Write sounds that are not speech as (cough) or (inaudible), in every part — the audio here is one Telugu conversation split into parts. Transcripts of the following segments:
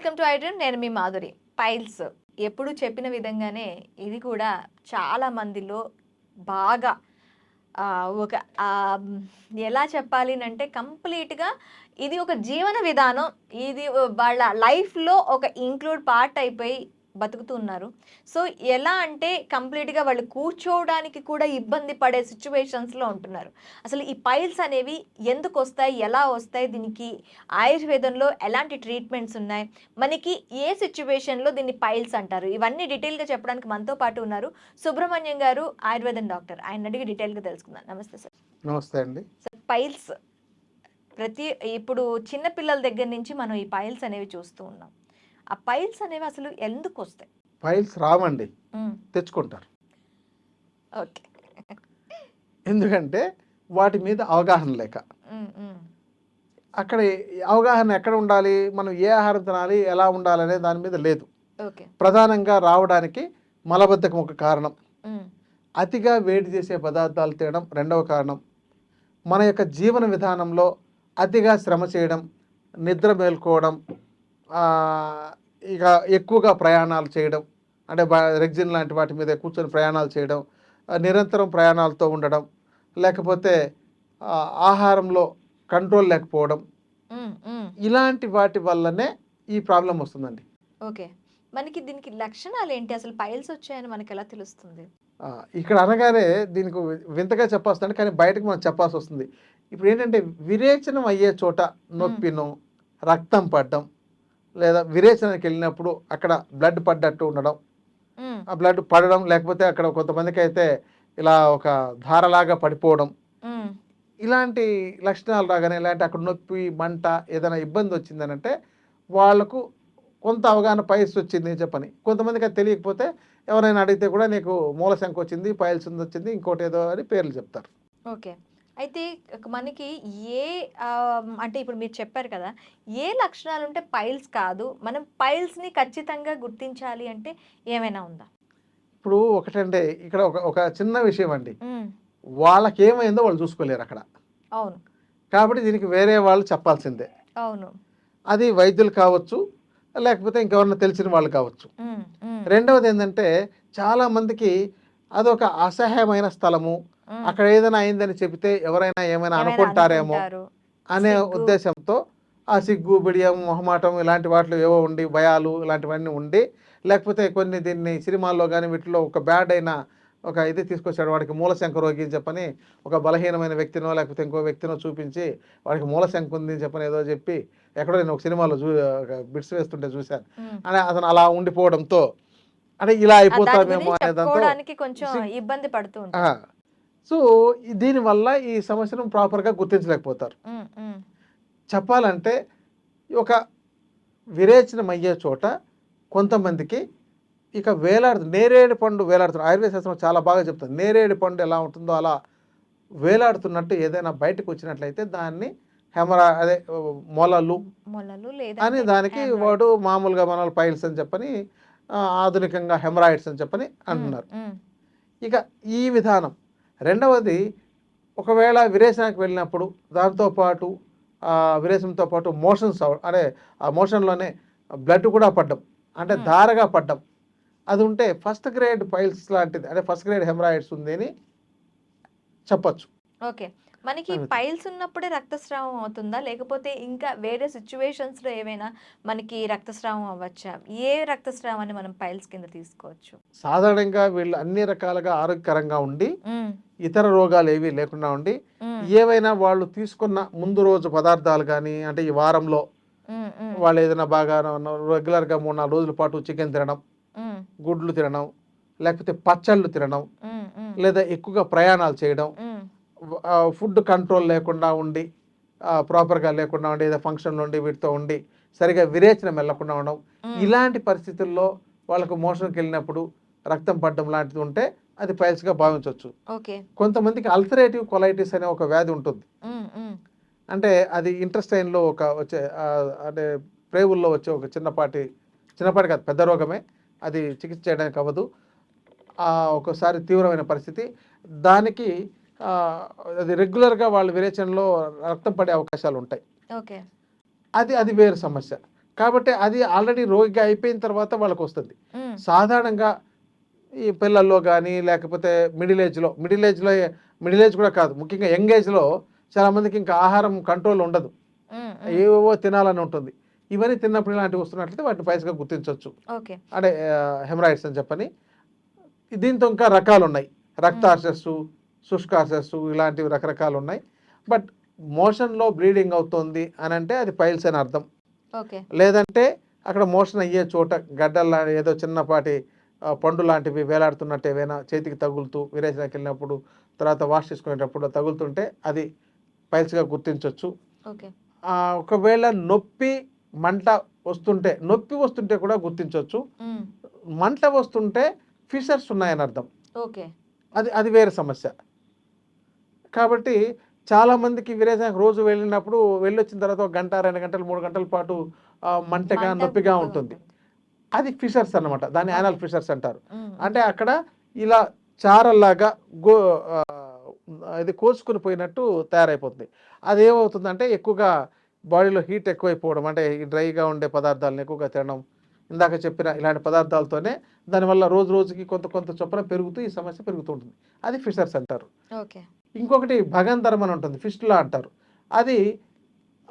వెల్కమ్ టు ఐడ్రీమ్ నేను మీ మాధురి. పైల్స్. ఎప్పుడు చెప్పిన విధంగానే ఇది కూడా చాలా మందిలో బాగా ఒక ఎలా చెప్పాలి అంటే కంప్లీట్గా ఇది ఒక జీవన విధానం. ఇది వాళ్ళ లైఫ్లో ఒక ఇంక్లూడ్ పార్ట్ అయిపోయి బతుకుతున్నారు. సో ఎలా అంటే కంప్లీట్గా వాళ్ళు కూర్చోవడానికి కూడా ఇబ్బంది పడే సిచ్యువేషన్స్లో ఉంటున్నారు. అసలు ఈ పైల్స్ అనేవి ఎందుకు వస్తాయి? ఎలా వస్తాయి? దీనికి ఆయుర్వేదంలో ఎలాంటి ట్రీట్మెంట్స్ ఉన్నాయి? మనకి ఏ సిచ్యువేషన్లో దీన్ని పైల్స్ అంటారు? ఇవన్నీ డీటెయిల్గా చెప్పడానికి మనతో పాటు ఉన్నారు సుబ్రహ్మణ్యం గారు ఆయుర్వేదం డాక్టర్. ఆయన అడిగి డీటెయిల్గా తెలుసుకుందాం. నమస్తే సార్. నమస్తే అండి. సార్ పైల్స్ ప్రతి ఇప్పుడు చిన్న పిల్లల దగ్గర నుంచి మనం ఈ పైల్స్ అనేవి చూస్తూ ఉన్నాం. ఆ పైల్స్ అనేవి అసలు ఎందుకు వస్తాయి? ఫైల్స్ రావండి. తెచ్చుకుంటారు. ఓకే. ఎందుకంటే వాటి మీద అవగాహన లేక. అక్కడ అవగాహన ఎక్కడ ఉండాలి? మనం ఏ ఆహారం తినాలి? ఎలా ఉండాలనే దాని మీద లేదు. ప్రధానంగా రావడానికి మలబద్ధకం ఒక కారణం. అతిగా వేడి చేసే పదార్థాలు తినడం రెండవ కారణం. మన యొక్క జీవన విధానంలో అతిగా శ్రమ చేయడం నిద్ర మేల్కోవడం ఇక ఎక్కువగా ప్రయాణాలు చేయడం అంటే రెగ్జిన్ లాంటి వాటి మీద కూర్చొని ప్రయాణాలు చేయడం నిరంతరం ప్రయాణాలతో ఉండడం లేకపోతే ఆహారంలో కంట్రోల్ లేకపోవడం. ఇలాంటి వాటి వల్లనే ఈ ప్రాబ్లం వస్తుందండి. ఓకే. మనకి దీనికి లక్షణాలు ఏంటి అసలు పైల్స్ వచ్చాయని మనకి ఎలా తెలుస్తుంది? ఇక్కడ అనగానే దీనికి వింతగా చెప్పాల్సిందండి కానీ బయటకు మనం చెప్పాల్సి వస్తుంది ఇప్పుడు ఏంటంటే విరేచనం అయ్యే చోట నొప్పిను రక్తం పడడం లేదా విరేచనానికి వెళ్ళినప్పుడు అక్కడ బ్లడ్ పడ్డట్టు ఉండడం ఆ బ్లడ్ పడడం లేకపోతే అక్కడ కొంతమందికి అయితే ఇలా ఒక ధారలాగా పడిపోవడం. ఇలాంటి లక్షణాలు రాగానే ఇలాంటి అక్కడ నొప్పి మంట ఏదైనా ఇబ్బంది వచ్చిందనంటే వాళ్ళకు కొంత అవగాహన పైల్స్ వచ్చింది అని చెప్పని కొంతమందికి అది తెలియకపోతే ఎవరైనా అడిగితే కూడా నీకు మూలశంక వచ్చింది పైల్స్ ఉంది వచ్చింది ఇంకోటి ఏదో అని పేర్లు చెప్తారు. ఓకే. అయితే మనకి ఏ అంటే ఇప్పుడు మీరు చెప్పారు కదా ఏ లక్షణాలు ఉంటే పైల్స్ కాదు. మనం పైల్స్ని ఖచ్చితంగా గుర్తించాలి అంటే ఏమైనా ఉందా? ఇప్పుడు ఒకటంటే ఇక్కడ ఒక ఒక చిన్న విషయం అండి వాళ్ళకి ఏమైందో వాళ్ళు చూసుకోలేరు అక్కడ. అవును. కాబట్టి దీనికి వేరే వాళ్ళు చెప్పాల్సిందే. అవును. అది వైద్యులు కావచ్చు లేకపోతే ఇంకెవరన్నా తెలిసిన వాళ్ళు కావచ్చు. రెండవది ఏంటంటే చాలా మందికి అదొక అసహ్యమైన స్థలము. అక్కడ ఏదైనా అయిందని చెబితే ఎవరైనా ఏమైనా అనుకుంటారేమో అనుకుంటారు. అనే. ఉద్దేశంతో ఆ సిగ్గు బిడియం మొహమాటం ఇలాంటి వాటిలో ఏవో ఉండి భయాలు ఇలాంటివన్నీ ఉండి లేకపోతే కొన్ని దీన్ని సినిమాల్లో కానీ వీటిలో ఒక బ్యాడ్ అయిన ఒక ఇది తీసుకొచ్చాడు వాడికి మూలశంక రోగి అని చెప్పని ఒక బలహీనమైన వ్యక్తినో లేకపోతే ఇంకో వ్యక్తినో చూపించి వాడికి మూలశంక ఉంది అని చెప్పని ఏదో చెప్పి ఎక్కడో నేను ఒక సినిమాలో చూ బిట్స్ వేస్తుంటే చూశాను. అని అతను అలా ఉండిపోవడంతో అంటే ఇలా అయిపోతామేమో కొంచెం ఇబ్బంది పడుతూ ఆ. ఉంటారు సో దీనివల్ల ఈ సమస్యను ప్రాపర్గా గుర్తించలేకపోతారు. చెప్పాలంటే ఒక విరేచనం అయ్యే చోట కొంతమందికి ఇక వేలాడుతు నేరేడు పండు వేలాడుతున్న ఆయుర్వేద శాస్త్రం చాలా బాగా చెప్తుంది. నేరేడు పండు ఎలా ఉంటుందో అలా వేలాడుతున్నట్టు ఏదైనా బయటకు వచ్చినట్లయితే దాన్ని హెమరా అదే మొలలు మొలలు అని దానికి వాడు మామూలుగా మన పైల్స్ అని చెప్పని ఆధునికంగా హెమరాయిడ్స్ అని చెప్పని అంటున్నారు. ఇక ఈ విధానం రెండవది ఒకవేళ విరేచనానికి వెళ్ళినప్పుడు దాంతోపాటు ఆ విరేచనంతో పాటు మోషన్స్ అదే ఆ మోషన్లోనే బ్లడ్ కూడా పడ్డం. అంటే. ధారగా పడ్డం. అది ఉంటే ఫస్ట్ గ్రేడ్ పైల్స్ లాంటిది అంటే ఫస్ట్ గ్రేడ్ హెమరాయిడ్స్ ఉంది అని చెప్పచ్చు. ఓకే. మనకి. పైల్స్ ఉన్నప్పుడే రక్తస్రావం అవుతుందా? లేకపోతే ఇంకా వేరే సిచ్యువేషన్స్లో ఏమైనా మనకి రక్తస్రావం అవ్వచ్చా? ఏ రక్తస్రావాన్ని మనం పైల్స్ కింద తీసుకోవచ్చు? సాధారణంగా వీళ్ళు అన్ని రకాలుగా ఆరోగ్యకరంగా ఉండి ఇతర రోగాలు ఏవి లేకుండా ఉండి ఏవైనా వాళ్ళు తీసుకున్న ముందు రోజు పదార్థాలు కానీ అంటే ఈ వారంలో వాళ్ళు ఏదైనా బాగా రెగ్యులర్గా మూడు నాలుగు రోజుల పాటు చికెన్ తినడం గుడ్లు తినడం లేకపోతే పచ్చళ్ళు తినడం లేదా ఎక్కువగా ప్రయాణాలు చేయడం ఫుడ్ కంట్రోల్ లేకుండా ఉండి ప్రాపర్గా లేకుండా ఉండి ఏదో ఫంక్షన్ ఉండి వీటితో ఉండి సరిగా విరేచనం వెళ్ళకుండా ఉండడం. ఇలాంటి పరిస్థితుల్లో వాళ్ళకు మోషన్కి వెళ్ళినప్పుడు రక్తం పడడం లాంటిది ఉంటే అది పైల్స్గా భావించవచ్చు కొంతమందికి అల్సరేటివ్ కొలైటిస్ అనే ఒక వ్యాధి ఉంటుంది. అంటే అది ఇంట్రెస్టైన్లో ఒక వచ్చే అంటే ప్రేవుల్లో వచ్చే ఒక చిన్నపాటి చిన్నపాటి కాదు పెద్ద రోగమే. అది చికిత్స చేయడానికి అవ్వదు. ఆ, ఒక్కోసారి తీవ్రమైన పరిస్థితి. దానికి అది రెగ్యులర్గా వాళ్ళ విరేచనలో రక్తం పడే అవకాశాలు ఉంటాయి. అది అది వేరు సమస్య. కాబట్టి అది ఆల్రెడీ రోగిగా అయిపోయిన తర్వాత వాళ్ళకి వస్తుంది సాధారణంగా ఈ పిల్లల్లో కానీ లేకపోతే మిడిల్ ఏజ్లో మిడిల్ ఏజ్లో మిడిల్ ఏజ్ కూడా కాదు ముఖ్యంగా యంగ్ ఏజ్లో చాలామందికి ఇంకా ఆహారం కంట్రోల్ ఉండదు. ఏవేవో తినాలని ఉంటుంది. ఇవన్నీ తిన్నప్పుడు ఇలాంటివి వస్తున్నట్లయితే వాటిని పైసగా గుర్తించవచ్చు అంటే హెమరాయిడ్స్ అని చెప్పని. దీంతో ఇంకా రకాలు ఉన్నాయి రక్తార్సెస్ శుష్కార్సెస్ ఇలాంటివి రకరకాలు ఉన్నాయి బట్ మోషన్లో బ్లీడింగ్ అవుతుంది అని అంటే అది పైల్స్ అని అర్థం. లేదంటే అక్కడ మోషన్ అయ్యే చోట గడ్డల్లా ఏదో చిన్నపాటి పండు లాంటివి వేలాడుతున్నట్టు ఏవైనా చేతికి తగులుతూ విరేచనకి వెళ్ళినప్పుడు తర్వాత వాష్ చేసుకునేటప్పుడు తగులుతుంటే అది పైల్స్గా గుర్తించవచ్చు ఒకవేళ నొప్పి మంట వస్తుంటే నొప్పి వస్తుంటే కూడా గుర్తించవచ్చు మంట వస్తుంటే ఫిషర్స్ ఉన్నాయని అర్థం. ఓకే. అది అది వేరే సమస్య. కాబట్టి చాలామందికి విరేచనకు రోజు వెళ్ళినప్పుడు వెళ్ళొచ్చిన తర్వాత ఒక గంట రెండు గంటలు మూడు గంటల పాటు మంటగా మంట నొప్పిగా ఉంటుంది. అది ఫిషర్స్ అన్నమాట. దాన్ని యానల్ ఫిషర్స్ అంటారు. అంటే అక్కడ ఇలా చారల్లాగా గో ఇది కోసుకుని పోయినట్టు తయారైపోతుంది. అది ఏమవుతుందంటే ఎక్కువగా బాడీలో హీట్ ఎక్కువైపోవడం అంటే డ్రైగా ఉండే పదార్థాలను ఎక్కువగా తినడం ఇందాక చెప్పిన ఇలాంటి పదార్థాలతోనే దానివల్ల రోజు రోజుకి కొంత కొంత చొప్పున పెరుగుతూ ఈ సమస్య పెరుగుతూ ఉంటుంది. అది ఫిషర్స్ అంటారు. ఓకే. ఇంకొకటి భగంధరం అని ఉంటుంది ఫిస్టులా అంటారు. అది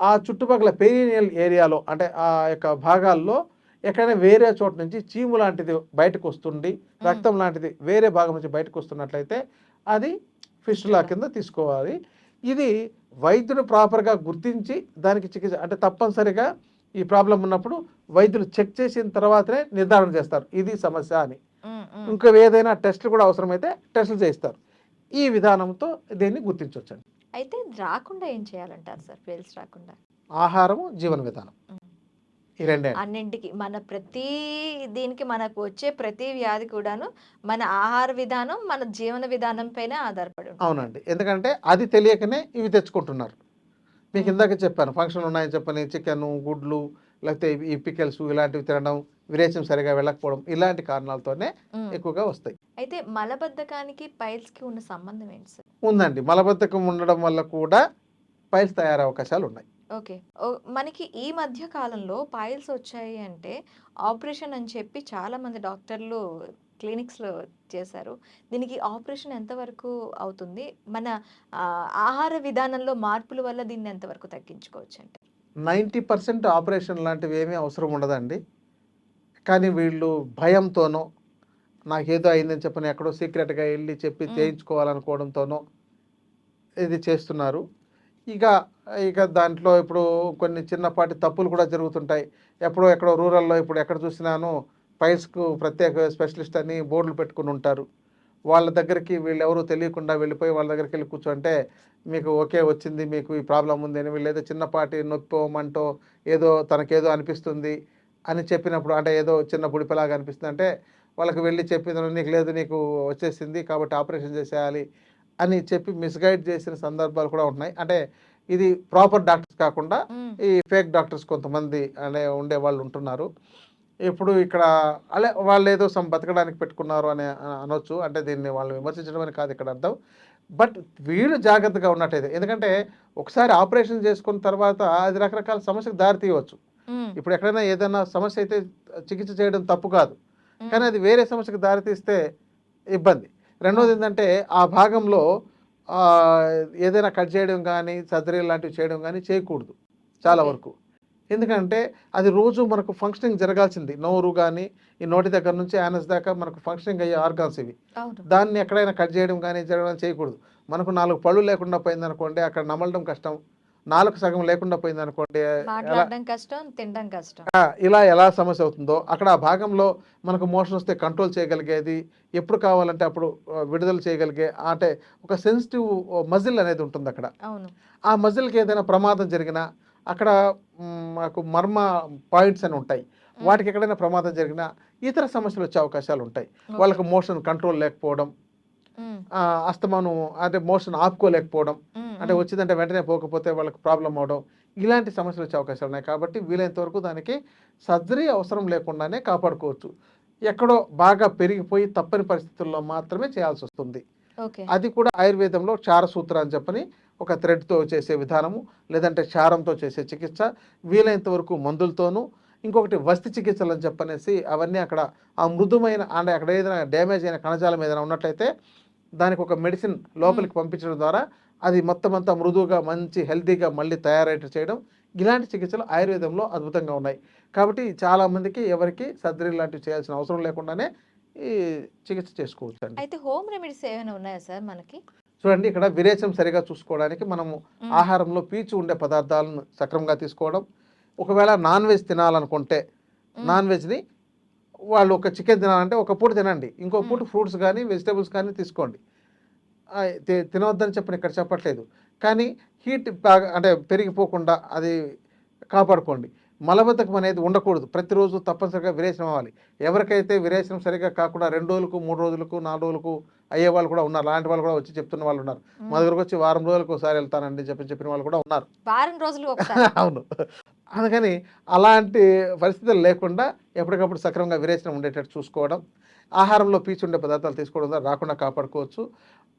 ఆ చుట్టుపక్కల పెరీనియల్ ఏరియాలో అంటే ఆ యొక్క భాగాల్లో ఎక్కడైనా వేరే చోట నుంచి చీము లాంటిది బయటకు వస్తుంది రక్తం లాంటిది వేరే భాగం నుంచి బయటకు వస్తున్నట్లయితే అది ఫిస్టులా కింద తీసుకోవాలి. ఇది వైద్యుడు ప్రాపర్గా గుర్తించి దానికి చికిత్స అంటే తప్పనిసరిగా ఈ ప్రాబ్లం ఉన్నప్పుడు వైద్యులు చెక్ చేసిన తర్వాతనే నిర్ధారణ చేస్తారు ఇది సమస్య అని. ఇంకా ఏదైనా టెస్టులు కూడా అవసరమైతే టెస్టులు చేయిస్తారు. ఈ విధానంతో దీన్ని గుర్తించవచ్చండి అయితే రాకుండా ఏం చేయాలంటారు సార్ ఫెయిల్స్ రాకుండా? ఆహారము జీవన విధానం. ఈ రెండే అన్నింటికి మన ప్రతి దీనికి మనకు వచ్చే ప్రతి వ్యాధి కూడాను మన ఆహార విధానం మన జీవన విధానం పైన ఆధారపడి ఉంటుంది. అవునండి. ఎందుకంటే అది తెలియకనే ఇవి తెచ్చుకుంటున్నారు. మీకు ఇందాక చెప్పాను ఫంక్షన్ ఉన్నాయని చెప్పని చికెన్ గుడ్లు లేకపోతే ఈ పికెల్స్ ఇలాంటివి తినడం విరేచం సరిగా వెళ్ళకపోవడం ఇలాంటి కారణాలతోనే. ఎక్కువగా వస్తాయి. అయితే మలబద్ధకానికి పైల్స్కి ఉన్న సంబంధం ఏంటి సార్? ఉందండి. మలబద్ధకం ఉండడం వల్ల కూడా పైల్స్ తయారయ్యే అవకాశాలు ఉన్నాయి. ఓకే. మనకి ఈ మధ్య కాలంలో పైల్స్ వచ్చాయి అంటే ఆపరేషన్ అని చెప్పి చాలా మంది డాక్టర్లు క్లినిక్స్లో చేశారు. దీనికి ఆపరేషన్ ఎంతవరకు అవుతుంది? మన ఆహార విధానంలో మార్పుల వల్ల దీన్ని ఎంతవరకు తగ్గించుకోవచ్చు అంటే నైంటీ పర్సెంట్ ఆపరేషన్ లాంటివి ఏమీ అవసరం ఉండదండి. కానీ వీళ్ళు భయంతోనో నాకేదో అయిందని చెప్పని ఎక్కడో సీక్రెట్గా వెళ్ళి చెప్పి. చేయించుకోవాలనుకోవడంతోనో ఇది చేస్తున్నారు. ఇక ఇక దాంట్లో ఇప్పుడు కొన్ని చిన్నపాటి తప్పులు కూడా జరుగుతుంటాయి. ఎప్పుడో ఎక్కడో రూరల్లో ఇప్పుడు ఎక్కడ చూసినాను పైల్స్కు ప్రత్యేక స్పెషలిస్ట్ అని బోర్డులు పెట్టుకుని ఉంటారు. వాళ్ళ దగ్గరికి వీళ్ళు ఎవరు తెలియకుండా వెళ్ళిపోయి వాళ్ళ దగ్గరికి వెళ్ళి కూర్చుంటే మీకు ఓకే వచ్చింది మీకు ఈ ప్రాబ్లం ఉంది అని వీళ్ళు ఏదో చిన్నపాటి నొప్పో మంటో ఏదో తనకేదో అనిపిస్తుంది. అని చెప్పినప్పుడు అంటే ఏదో చిన్న బుడిపలాగా అనిపిస్తుంది. అంటే వాళ్ళకి వెళ్ళి చెప్పిన నీకు లేదు నీకు వచ్చేసింది కాబట్టి ఆపరేషన్ చేసేయాలి అని చెప్పి మిస్గైడ్ చేసిన సందర్భాలు కూడా ఉన్నాయి. అంటే ఇది ప్రాపర్ డాక్టర్స్ కాకుండా ఈ ఫేక్ డాక్టర్స్ కొంతమంది అనే ఉండే వాళ్ళు ఉంటున్నారు. ఇప్పుడు ఇక్కడ అలే వాళ్ళు ఏదో సమ్ బతకడానికి పెట్టుకున్నారు అని అనొచ్చు. అంటే దీన్ని వాళ్ళు విమర్శించడం అని కాదు ఇక్కడ అర్థం. బట్ వీళ్ళు జాగ్రత్తగా ఉన్నట్టయితే ఎందుకంటే ఒకసారి ఆపరేషన్ చేసుకున్న తర్వాత అది రకరకాల సమస్యకు దారి తీయవచ్చు. ఇప్పుడు ఎక్కడైనా ఏదైనా సమస్య అయితే చికిత్స చేయడం తప్పు కాదు. కానీ అది వేరే సమస్యకు దారితీస్తే ఇబ్బంది. రెండోది ఏంటంటే ఆ భాగంలో ఏదైనా కట్ చేయడం కానీ సర్జరీ లాంటివి చేయడం కానీ చేయకూడదు చాలా. వరకు. ఎందుకంటే అది రోజు మనకు ఫంక్షనింగ్ జరగాల్సింది. నోరు కానీ ఈ నోటి దగ్గర నుంచి యానస్ దాకా మనకు ఫంక్షనింగ్ అయ్యే ఆర్గాన్స్ ఇవి. దాన్ని ఎక్కడైనా కట్ చేయడం కానీ జరగడం చేయకూడదు. మనకు నాలుగు పళ్ళు లేకుండా పోయిందనుకోండి అక్కడ నమలడం కష్టం. నాలుగు సగం లేకుండా కష్టం ఆ, ఇలా ఎలా సమస్య అవుతుందో అక్కడ ఆ భాగంలో మనకు మోషన్ వస్తే కంట్రోల్ చేయగలిగేది ఎప్పుడు కావాలంటే అప్పుడు విడుదల చేయగలిగే అంటే ఒక సెన్సిటివ్ మజిల్ అనేది ఉంటుంది అక్కడ. ఆ మజిల్కి ఏదైనా ప్రమాదం జరిగినా అక్కడ మాకు మర్మ పాయింట్స్ అని ఉంటాయి. వాటికి ఎక్కడైనా ప్రమాదం జరిగినా ఇతర సమస్యలు వచ్చే అవకాశాలు ఉంటాయి. వాళ్ళకు మోషన్ కంట్రోల్ లేకపోవడం అస్తమానం అంటే మోషన్ ఆపుకోలేకపోవడం అంటే. వచ్చిందంటే వెంటనే పోకపోతే వాళ్ళకి ప్రాబ్లం అవడం ఇలాంటి సమస్యలు వచ్చే అవకాశాలు ఉన్నాయి. కాబట్టి వీలైనంత వరకు దానికి సర్జరీ అవసరం లేకుండానే కాపాడుకోవచ్చు. ఎక్కడో బాగా పెరిగిపోయి తప్పని పరిస్థితుల్లో మాత్రమే చేయాల్సి వస్తుంది. అది కూడా ఆయుర్వేదంలో క్షారసూత్ర అని చెప్పని ఒక థ్రెడ్తో చేసే విధానము లేదంటే క్షారంతో చేసే చికిత్స వీలైనంత వరకు మందులతోనూ ఇంకొకటి వస్తి చికిత్సలు అని చెప్పనేసి అవన్నీ అక్కడ ఆ మృదుమైన అంటే అక్కడ ఏదైనా డ్యామేజ్ అయిన కణజాలం ఏదైనా ఉన్నట్లయితే దానికి ఒక మెడిసిన్ లోపలికి పంపించడం ద్వారా అది మొత్తం అంతా మృదువుగా మంచి హెల్తీగా మళ్ళీ తయారయ్యేట్టు చేయడం ఇలాంటి చికిత్సలు ఆయుర్వేదంలో అద్భుతంగా ఉన్నాయి. కాబట్టి చాలామందికి ఎవరికి సర్జరీ లాంటివి చేయాల్సిన అవసరం లేకుండానే ఈ చికిత్స చేసుకోవచ్చు అండి అయితే హోమ్ రెమెడీస్ ఏమైనా ఉన్నాయా సార్ మనకి? చూడండి ఇక్కడ విరేచనం సరిగా చూసుకోవడానికి మనము. ఆహారంలో పీచు ఉండే పదార్థాలను సక్రమంగా తీసుకోవడం. ఒకవేళ నాన్ వెజ్ తినాలనుకుంటే. నాన్ వెజ్ని వాళ్ళు ఒక చికెన్ తినాలంటే ఒక పూట తినండి. ఇంకో పూట ఫ్రూట్స్ కానీ వెజిటేబుల్స్ కానీ తీసుకోండి. తినవద్దని చెప్పని ఇక్కడ చెప్పట్లేదు. కానీ హీట్ బాగా అంటే పెరిగిపోకుండా అది కాపాడుకోండి. మలబద్ధకం అనేది ఉండకూడదు. ప్రతిరోజు తప్పనిసరిగా విరేచనం అవ్వాలి. ఎవరికైతే విరేచనం సరిగా కాకుండా రెండు రోజులకు మూడు రోజులకు నాలుగు రోజులకు అయ్యే వాళ్ళు కూడా ఉన్నారు. అలాంటి వాళ్ళు కూడా వచ్చి చెప్తున్న వాళ్ళు ఉన్నారు. మా దగ్గరకు వచ్చి వారం రోజులకు ఒకసారి వెళ్తానండి చెప్పి చెప్పిన వాళ్ళు కూడా ఉన్నారు. వారం రోజులు (laughs) అవును. అందుకని అలాంటి పరిస్థితులు లేకుండా ఎప్పటికప్పుడు సక్రమంగా విరేచనం ఉండేటట్టు చూసుకోవడం ఆహారంలో పీచు ఉండే పదార్థాలు తీసుకోవడం రాకుండా కాపాడుకోవచ్చు.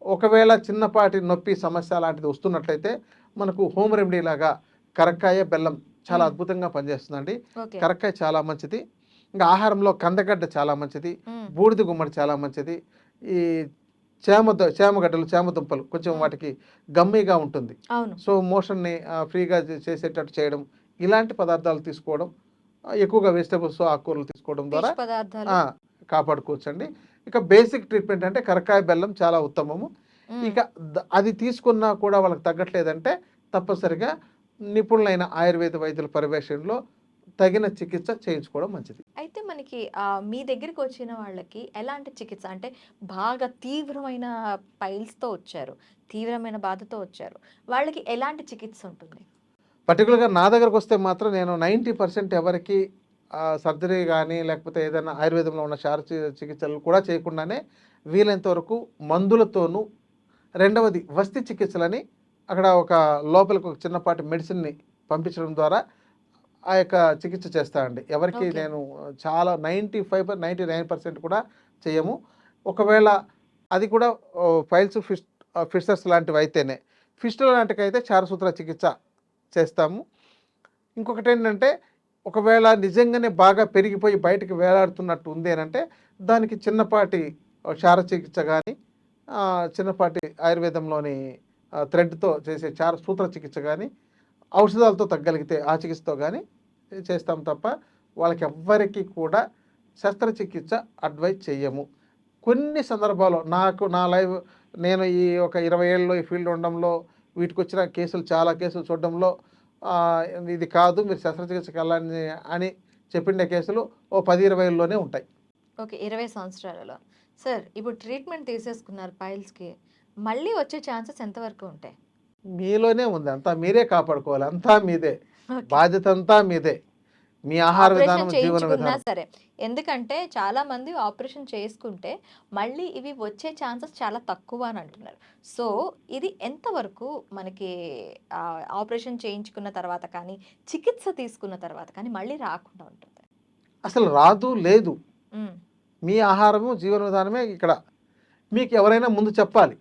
ఒకవేళ చిన్నపాటి నొప్పి సమస్య లాంటిది వస్తున్నట్లయితే మనకు హోమ్ రెమెడీ లాగా కరక్కాయ బెల్లం చాలా. అద్భుతంగా పనిచేస్తుందండి. కరక్కాయ చాలా మంచిది. ఇంకా ఆహారంలో కందగడ్డ చాలా మంచిది. బూడిద గుమ్మడి చాలా మంచిది. ఈ చేమ చేమగడ్డలు చేమ దుంపలు కొంచెం. వాటికి గమ్మీగా ఉంటుంది. సో మోషన్ని ఫ్రీగా చేసేటట్టు చేయడం ఇలాంటి పదార్థాలు తీసుకోవడం ఎక్కువగా వెజిటబుల్స్ ఆకుకూరలు తీసుకోవడం ద్వారా పీచు ఇక బేసిక్ ట్రీట్మెంట్ అంటే కరకాయ బెల్లం చాలా ఉత్తమము. మ్మ్. ఇక అది తీసుకున్నా కూడా వాళ్ళకి తగ్గట్లేదంటే తప్పనిసరిగా నిపుణులైన ఆయుర్వేద వైద్యుల పర్యవేక్షణలో తగిన చికిత్స చేయించుకోవడం మంచిది. అయితే మనకి మీ దగ్గరికి వచ్చిన వాళ్ళకి ఎలాంటి చికిత్స? అంటే బాగా తీవ్రమైన పైల్స్తో వచ్చారు తీవ్రమైన బాధతో వచ్చారు. వాళ్ళకి ఎలాంటి చికిత్స ఉంటుంది? పర్టికులర్గా నా దగ్గరకు వస్తే మాత్రం నేను నైంటీ పర్సెంట్ ఎవరికి సర్జరీ కానీ లేకపోతే ఏదైనా ఆయుర్వేదంలో ఉన్న శార చికిత్సలు కూడా చేయకుండానే వీలైనంత వరకు మందులతోనూ రెండవది వస్తి చికిత్సలని అక్కడ ఒక లోపలికి ఒక చిన్నపాటి మెడిసిన్ని పంపించడం ద్వారా ఆ యొక్క చికిత్స చేస్తానండి ఎవరికి. నేను చాలా ninety five ninety nine percent కూడా చేయము ఒకవేళ అది కూడా ఫైల్స్ ఫిష్ ఫిషర్స్ లాంటివి అయితేనే ఫిస్టుల లాంటివి అయితే చారసూత్ర చికిత్స చేస్తాము. ఇంకొకటి ఏంటంటే ఒకవేళ నిజంగానే బాగా పెరిగిపోయి బయటకు వేలాడుతున్నట్టు ఉంది అంటే దానికి చిన్నపాటి క్షార చికిత్స కానీ చిన్నపాటి ఆయుర్వేదంలోని థ్రెడ్తో చేసే చార సూత్ర చికిత్స కానీ ఔషధాలతో తగ్గలిగితే ఆ చికిత్సతో కానీ చేస్తాం తప్ప వాళ్ళకి ఎవ్వరికి కూడా శస్త్రచికిత్స అడ్వైజ్ చెయ్యము. కొన్ని సందర్భాల్లో నాకు నా లైవ్ నేను ఈ ఒక ఇరవై ఏళ్ళలో ఈ ఫీల్డ్ ఉండడంలో వీటికి వచ్చిన కేసులు చాలా కేసులు చూడడంలో ఇది కాదు మీరు శస్త్రచికిత్సకి వెళ్ళాలని అని చెప్పిన కేసులు ఓ పది ఇరవైలోనే ఉంటాయి. ఓకే ఇరవై సంవత్సరాలలో. సార్ ఇప్పుడు ట్రీట్మెంట్ తీసేసుకున్నారు పైల్స్కి. మళ్ళీ వచ్చే ఛాన్సెస్ ఎంతవరకు ఉంటాయి? మీలోనే ఉంది. అంతా మీరే కాపాడుకోవాలి. అంతా మీదే. బాధ్యత అంతా మీదే. మీ ఆహార విధానం చేయించుకున్నా విధానం. సరే. ఎందుకంటే చాలా మంది ఆపరేషన్ చేసుకుంటే మళ్ళీ ఇవి వచ్చే ఛాన్సెస్ చాలా తక్కువ అని అంటున్నారు. సో ఇది ఎంతవరకు మనకి ఆపరేషన్ చేయించుకున్న తర్వాత కానీ చికిత్స తీసుకున్న తర్వాత కానీ మళ్ళీ రాకుండా ఉంటుంది? అసలు రాదు లేదు. మీ ఆహారము జీవన విధానమే ఇక్కడ. మీకు ఎవరైనా ముందు చెప్పాలి.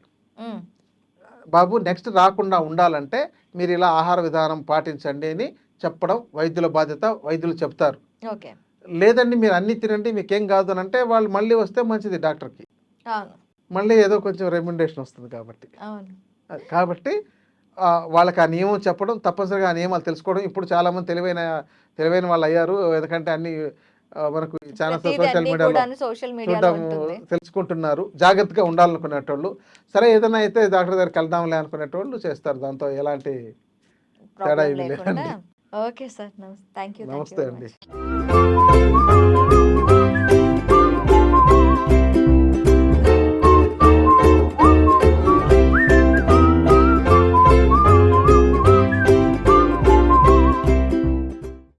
బాబు నెక్స్ట్ రాకుండా ఉండాలంటే మీరు ఇలా ఆహార విధానం పాటించండి అని చెప్పడం వైద్యుల బాధ్యత వైద్యులు చెప్తారు. ఓకే. లేదండి మీరు అన్ని తినండి మీకేం కాదు అని అంటే వాళ్ళు మళ్ళీ వస్తే మంచిది డాక్టర్కి. మళ్ళీ ఏదో కొంచెం రెమ్యుండేషన్ వస్తుంది కాబట్టి. కాబట్టి వాళ్ళకి ఆ నియమం చెప్పడం తప్పనిసరిగా ఆ నియమాలు తెలుసుకోవడం. ఇప్పుడు చాలామంది తెలివైన తెలివైన వాళ్ళు అయ్యారు. ఎందుకంటే అన్ని మనకు చాలా సోషల్ మీడియాలో తెలుసుకుంటున్నారు. జాగ్రత్తగా ఉండాలనుకునేటోళ్ళు. సరే ఏదైనా అయితే డాక్టర్ దగ్గరికి వెళ్దాంలే అనుకునేటోళ్ళు చేస్తారు. దాంతో ఎలాంటి తేడా ఏమీ లేదండి. Okay sir. నమస్తే థ్యాంక్ యూ నమస్తే అండి.